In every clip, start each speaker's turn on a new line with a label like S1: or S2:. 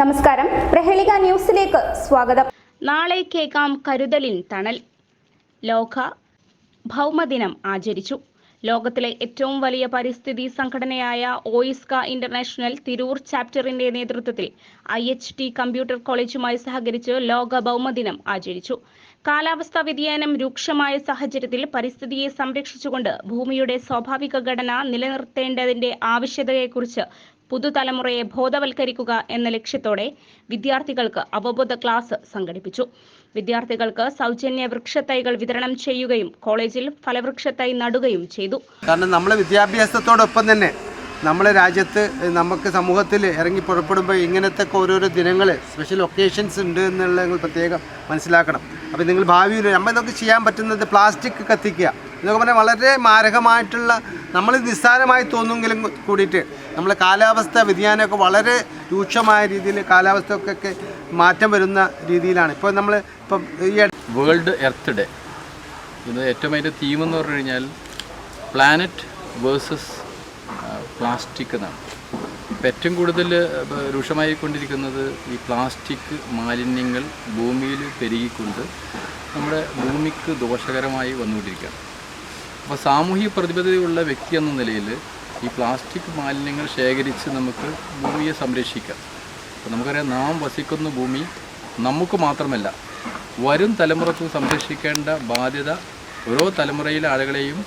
S1: നമസ്കാരം. പ്രഹേളിക ന്യൂസിലേക്ക് സ്വാഗതം.
S2: നാളെ കേൾക്കാം കരുതലിൻ തണൽ. ലോക ഭൗമദിനം ആചരിച്ചു. ലോകത്തിലെ ഏറ്റവും വലിയ പരിസ്ഥിതി സംഘടനയായ ഓയിസ്ക ഇന്റർനാഷണൽ തിരൂർ ചാപ്റ്ററിന്റെ നേതൃത്വത്തിൽ ഐ എച്ച് ടി കമ്പ്യൂട്ടർ കോളേജുമായി സഹകരിച്ച് ലോക ഭൗമദിനം ആചരിച്ചു. കാലാവസ്ഥാ വ്യതിയാനം രൂക്ഷമായ സാഹചര്യത്തിൽ പരിസ്ഥിതിയെ സംരക്ഷിച്ചുകൊണ്ട് ഭൂമിയുടെ സ്വാഭാവിക ഘടന നിലനിർത്തേണ്ടതിന്റെ ആവശ്യകതയെക്കുറിച്ച് പുതുതലമുറയെ ബോധവൽക്കരിക്കുക എന്ന ലക്ഷ്യത്തോടെ വിദ്യാർത്ഥികൾക്ക് അവബോധ ക്ലാസ് സംഘടിപ്പിച്ചു. വിദ്യാർത്ഥികൾക്ക് സൗജന്യ വൃക്ഷത്തൈകൾ വിതരണം ചെയ്യുകയും കോളേജിൽ ഫലവൃക്ഷത്തൈ നടുകയും ചെയ്തു.
S3: കാരണം നമ്മളെ വിദ്യാഭ്യാസത്തോടൊപ്പം തന്നെ നമ്മളെ രാജ്യത്ത് നമുക്ക് സമൂഹത്തിൽ ഇറങ്ങി പുറപ്പെടുമ്പോൾ ഇങ്ങനത്തെ ഓരോരോ ദിനങ്ങൾ സ്പെഷ്യൽ ഒക്കേഷൻസ് ഉണ്ട് എന്നുള്ള പ്രത്യേകം മനസ്സിലാക്കണം. അപ്പോൾ നിങ്ങൾ ഭാവിയിൽ നമ്മൾ നമുക്ക് ചെയ്യാൻ പറ്റുന്നത് പ്ലാസ്റ്റിക് കത്തിക്കുക. എന്നൊക്കെ പറഞ്ഞാൽ വളരെ മാരകമായിട്ടുള്ള നമ്മൾ നിസ്സാരമായി തോന്നുമെങ്കിലും കൂടിയിട്ട് നമ്മളെ കാലാവസ്ഥ വ്യതിയാനമൊക്കെ വളരെ രൂക്ഷമായ രീതിയിൽ കാലാവസ്ഥക്കൊക്കെ മാറ്റം വരുന്ന രീതിയിലാണ്. ഇപ്പോൾ നമ്മൾ ഇപ്പം ഈ
S4: വേൾഡ് എർത്ത് ഡേ ഇത് ഏറ്റവും അതിന്റെ തീം എന്ന് പറഞ്ഞു കഴിഞ്ഞാൽ പ്ലാനറ്റ് വേഴ്സസ് പ്ലാസ്റ്റിക് എന്നാണ്. ഇപ്പം ഏറ്റവും കൂടുതൽ രൂക്ഷമായി കൊണ്ടിരിക്കുന്നത് ഈ പ്ലാസ്റ്റിക് മാലിന്യങ്ങൾ ഭൂമിയിൽ പെരുകിക്കൊണ്ട് നമ്മുടെ ഭൂമിക്ക് ദോഷകരമായി വന്നുകൊണ്ടിരിക്കുകയാണ്. അപ്പോൾ സാമൂഹിക പ്രതിബദ്ധതയുള്ള വ്യക്തി എന്ന നിലയിൽ ഈ പ്ലാസ്റ്റിക് മാലിന്യങ്ങൾ ശേഖരിച്ച് നമുക്ക് ഭൂമിയെ സംരക്ഷിക്കാം. അപ്പോൾ നമുക്കറിയാം നാം വസിക്കുന്ന ഭൂമി നമുക്ക് മാത്രമല്ല വരും തലമുറയ്ക്ക് സംരക്ഷിക്കേണ്ട ബാധ്യത ഓരോ തലമുറയിലെ ആളുകളെയും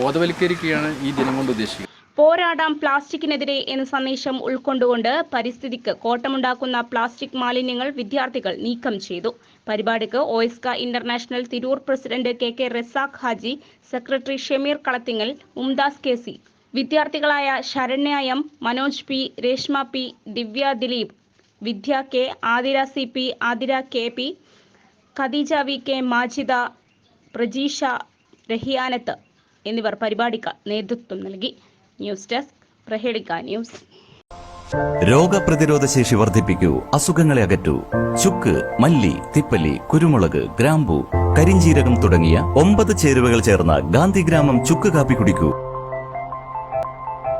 S4: ബോധവൽക്കരിക്കുകയാണ് ഈ ദിനം കൊണ്ട് ഉദ്ദേശിക്കുന്നത്.
S2: പോരാടാം പ്ലാസ്റ്റിക്കിനെതിരെ എന്ന സന്ദേശം ഉൾക്കൊണ്ടുകൊണ്ട് പരിസ്ഥിതിക്ക് കോട്ടമുണ്ടാക്കുന്ന പ്ലാസ്റ്റിക് മാലിന്യങ്ങൾ വിദ്യാർത്ഥികൾ നീക്കം ചെയ്തു. പരിപാടിക്ക് OISCA international Tirur president K K Razak Haji secretary Shameer Kalathingal Mumtaz K C വിദ്യാർത്ഥികളായ Saranya M Manoj P Reshma P Divya Dileep Vidya K Athira C P Athira K P Khadeeja V K Majida Prajeesha Rahiyanath എന്നിവർ പരിപാടിക്ക് നേതൃത്വം നൽകി. News desk Prahelika news.
S5: രോഗപ്രതിരോധ ശേഷി വർദ്ധിപ്പിക്കൂ അസുഖങ്ങളെ അകറ്റൂ. ചുക്ക് മല്ലി തിപ്പലി കുരുമുളക് ഗ്രാമ്പു കരിഞ്ചീരകം തുടങ്ങിയ ഒമ്പത് ചേരുവകൾ ചേർന്ന ഗാന്ധിഗ്രാമം ചുക്ക് കാപ്പി കുടിക്കൂ.